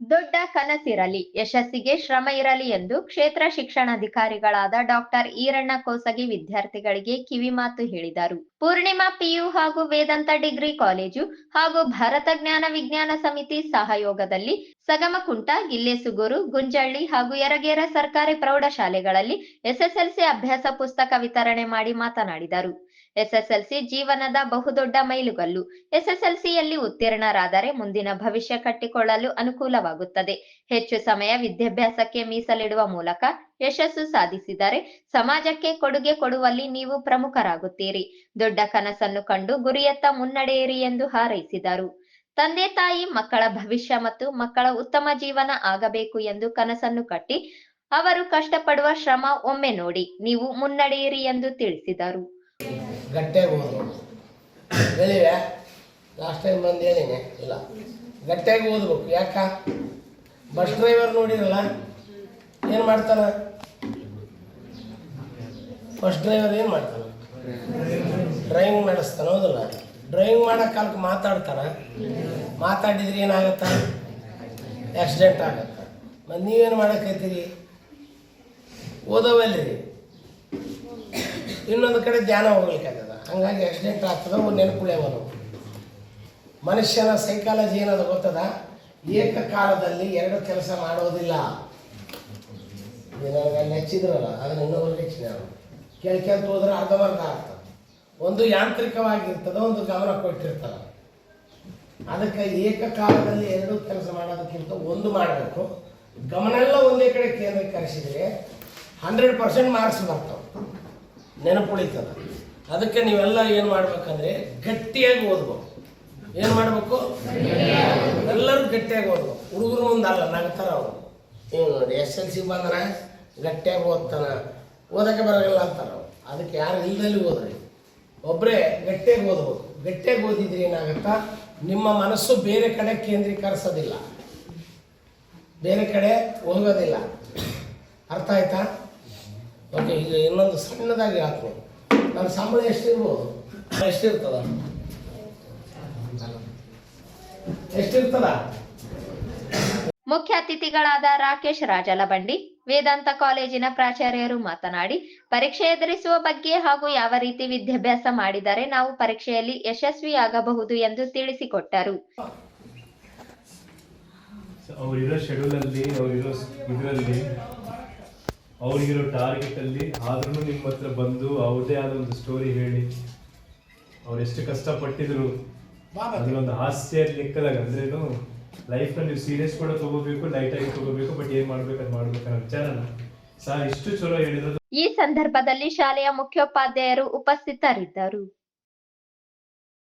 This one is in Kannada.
ದೊಡ್ಡ ಕನಸಿರಲಿ ಯಶಸ್ಸಿಗೆ ಶ್ರಮ ಇರಲಿ ಎಂದು ಕ್ಷೇತ್ರ ಶಿಕ್ಷಣಾಧಿಕಾರಿಗಳಾದ ಡಾಕ್ಟರ್ ಈರಣ್ಣ ಕೋಸಗಿ ವಿದ್ಯಾರ್ಥಿಗಳಿಗೆ ಕಿವಿಮಾತು ಹೇಳಿದರು. ಪೂರ್ಣಿಮಾ ಪಿಯು ಹಾಗೂ ವೇದಾಂತ ಡಿಗ್ರಿ ಕಾಲೇಜು ಹಾಗೂ ಭಾರತ ಜ್ಞಾನ ವಿಜ್ಞಾನ ಸಮಿತಿ ಸಹಯೋಗದಲ್ಲಿ ಸಗಮಕುಂಟ ಗಿಲ್ಲೆಸುಗೂರು ಗುಂಜಳ್ಳಿ ಹಾಗೂ ಯರಗೇರ ಸರ್ಕಾರಿ ಪ್ರೌಢಶಾಲೆಗಳಲ್ಲಿ ಎಸ್ಎಸ್ಎಲ್ಸಿ ಅಭ್ಯಾಸ ಪುಸ್ತಕ ವಿತರಣೆ ಮಾಡಿ ಮಾತನಾಡಿದರು. ಎಸ್ಎಸ್ಎಲ್ಸಿ ಜೀವನದ ಬಹುದೊಡ್ಡ ಮೈಲುಗಲ್ಲು. ಎಸ್ಎಸ್ಎಲ್ಸಿಯಲ್ಲಿ ಉತ್ತೀರ್ಣರಾದರೆ ಮುಂದಿನ ಭವಿಷ್ಯ ಕಟ್ಟಿಕೊಳ್ಳಲು ಅನುಕೂಲವಾಗುತ್ತದೆ. ಹೆಚ್ಚು ಸಮಯ ವಿದ್ಯಾಭ್ಯಾಸಕ್ಕೆ ಮೀಸಲಿಡುವ ಮೂಲಕ ಯಶಸ್ಸು ಸಾಧಿಸಿದರೆ ಸಮಾಜಕ್ಕೆ ಕೊಡುಗೆ ಕೊಡುವಲ್ಲಿ ನೀವು ಪ್ರಮುಖರಾಗುತ್ತೀರಿ. ದೊಡ್ಡ ಕನಸನ್ನು ಕಂಡು ಗುರಿಯತ್ತ ಮುನ್ನಡೆಯಿರಿ ಎಂದು ಹಾರೈಸಿದರು. ತಂದೆ ತಾಯಿ ಮಕ್ಕಳ ಭವಿಷ್ಯ ಮತ್ತು ಮಕ್ಕಳ ಉತ್ತಮ ಜೀವನ ಆಗಬೇಕು ಎಂದು ಕನಸನ್ನು ಕಟ್ಟಿ ಅವರು ಕಷ್ಟಪಡುವ ಶ್ರಮ ಒಮ್ಮೆ ನೋಡಿ ನೀವು ಮುನ್ನಡೆಯಿರಿ ಎಂದು ತಿಳಿಸಿದರು. ಗಟ್ಟಿಯಾಗಿ ಓದು ಹೇಳಿವೆ ಲಾಸ್ಟ್ ಟೈಮ್ ಬಂದು ಹೇಳಿನಿ. ಇಲ್ಲ. ಗಟ್ಟಿಯಾಗಿ ಓದ್ಬೇಕು ಯಾಕ? ಬಸ್ ಡ್ರೈವರ್ ನೋಡಿರಲ್ಲ? ಏನು ಮಾಡ್ತಾನೆ ಬಸ್ ಡ್ರೈವರ್ ಏನು ಮಾಡ್ತಾನೆ? ಡ್ರೈವಿಂಗ್ ಮಾಡಿಸ್ತಾನ ಹೌದಲ್ಲ? ಡ್ರೈವಿಂಗ್ ಮಾಡೋ ಕಾಲಕ್ಕೆ ಮಾತಾಡ್ತಾನ ಮಾತಾಡಿದ್ರೆ ಏನಾಗತ್ತ? ಆಕ್ಸಿಡೆಂಟ್ ಆಗತ್ತ. ಮತ್ತು ನೀವೇನು ಮಾಡಕ್ಕೈತೀರಿ ಓದೋವಲ್ರಿ? ಇನ್ನೊಂದು ಕಡೆ ಧ್ಯಾನ ಹೋಗ್ಲಿಕ್ಕಾಗದ ಹಂಗಾಗಿ ಆಕ್ಸಿಡೆಂಟ್ ಆಗ್ತದ, ಒಂದು ನೆನಪುಳಿಯವ ನಾವು ಮನುಷ್ಯನ ಸೈಕಾಲಜಿ ಏನದ ಗೊತ್ತದ? ಏಕಕಾಲದಲ್ಲಿ ಎರಡು ಕೆಲಸ ಮಾಡೋದಿಲ್ಲ. ನೆಚ್ಚಿದ್ರಲ್ಲ, ಅದನ್ನ ಇನ್ನೊಬ್ರು ಹೆಚ್ಚಿನ ಕೇಳ್ಕೊಂತ ಹೋದ್ರೆ ಅರ್ಧಮರ್ಧ ಆಗ್ತದೆ. ಒಂದು ಯಾಂತ್ರಿಕವಾಗಿರ್ತದೆ, ಒಂದು ಗಮನ ಕೊಟ್ಟಿರ್ತದ. ಅದಕ್ಕೆ ಏಕಕಾಲದಲ್ಲಿ ಎರಡು ಕೆಲಸ ಮಾಡೋದಕ್ಕಿಂತ ಒಂದು ಮಾಡಬೇಕು. ಗಮನ ಎಲ್ಲ ಒಂದೇ ಕಡೆ ಕೇಂದ್ರೀಕರಿಸಿದರೆ ಹಂಡ್ರೆಡ್ ಪರ್ಸೆಂಟ್ ಮಾರ್ಕ್ಸ್ ಬರ್ತಾವೆ. ನೆನಪುಳಿತದ. ಅದಕ್ಕೆ ನೀವೆಲ್ಲ ಏನು ಮಾಡ್ಬೇಕಂದ್ರೆ ಗಟ್ಟಿಯಾಗಿ ಓದ್ಬೇಕು. ಏನು ಮಾಡಬೇಕು? ಎಲ್ಲರೂ ಗಟ್ಟಿಯಾಗಿ ಓದ್ಬೇಕು. ಹುಡುಗರು ಮುಂದಲ್ಲ, ನಗ್ತಾರ ಅವರು. ಏನು ನೋಡಿ, ಎಸ್ ಎಲ್ ಸಿ ಬಂದ್ರೆ ಗಟ್ಟಿಯಾಗಿ ಓದ್ತಾನ. ಓದಕ್ಕೆ ಬರೋಲ್ಲ ಅಂತಾರ ಅವ್ರು. ಅದಕ್ಕೆ ಯಾರು ಇಲ್ದಲ್ಲಿ ಓದ್ರಿ. ಒಬ್ಬರೇ ಗಟ್ಟಿಯಾಗಿ ಓದ್ಬೋದು ಗಟ್ಟಿಯಾಗಿ ಓದಿದ್ರೆ ಏನಾಗುತ್ತಾ? ನಿಮ್ಮ ಮನಸ್ಸು ಬೇರೆ ಕಡೆ ಕೇಂದ್ರೀಕರಿಸೋದಿಲ್ಲ. ಬೇರೆ ಕಡೆ ಹೋಗೋದಿಲ್ಲ. ಅರ್ಥ ಆಯ್ತಾ? ಓಕೆ ಈಗ ಇನ್ನೊಂದು ಸಣ್ಣದಾಗಿ ಹಾಕು. ನನ್ನ ಸಂಬಳ ಎಷ್ಟಿರ್ಬೋದು? ಎಷ್ಟಿರ್ತದ? ಎಷ್ಟಿರ್ತದ? ಮುಖ್ಯ ಅತಿಥಿಗಳಾದ ರಾಕೇಶ್ ರಾಜಲಬಂಡಿ ವೇದಾಂತ ಕಾಲೇಜಿನ ಪ್ರಾಚಾರ್ಯರು ಮಾತನಾಡಿ ಪರೀಕ್ಷೆ ಎದುರಿಸುವ ಬಗ್ಗೆ ಹಾಗೂ ಯಾವ ರೀತಿ ವಿದ್ಯಾಭ್ಯಾಸ ಮಾಡಿದರೆ ನಾವು ಪರೀಕ್ಷೆಯಲ್ಲಿ ಯಶಸ್ವಿಯಾಗಬಹುದು ಎಂದು ತಿಳಿಸಿಕೊಟ್ಟರು. ಅವರಿರೋ ಶೆಡ್ಯೂಲಲ್ಲಿ ಅವರಿರೋ ಇದರಲ್ಲಿ ಅವ್ರಿಗಿರೋ ಟಾರ್ಗೆಟಲ್ಲಿ ಆದ್ರೂ ನಿಮ್ಮ ಹತ್ರ ಬಂದು ಅವ್ರದೇ ಆದ ಒಂದು ಸ್ಟೋರಿ ಹೇಳಿ. ಅವ್ರು ಎಷ್ಟು ಕಷ್ಟಪಟ್ಟಿದ್ರು. ಅದನ್ನೊಂದು ಹಾಸ್ಯ ಲೆಕ್ಕದಾಗ ಅಂದ್ರೇನು ಲೈಫ್ನಲ್ಲಿ ನೀವು ಸೀರಿಯಸ್ ಕೂಡ ತಗೋಬೇಕು ಆಗಿ ತಗೋಬೇಕು ಬಟ್ ಏನ್ ಮಾಡ್ಬೇಕು ಅದು ಮಾಡ್ಬೇಕು ಅನ್ನೋ ವಿಚಾರನ. ಸಹ ಇಷ್ಟು ಚಲೋ ಹೇಳಿದ್ರು ಈ ಸಂದರ್ಭದಲ್ಲಿ ಶಾಲೆಯ ಮುಖ್ಯೋಪಾಧ್ಯಾಯರು ಉಪಸ್ಥಿತರಿದ್ದರು.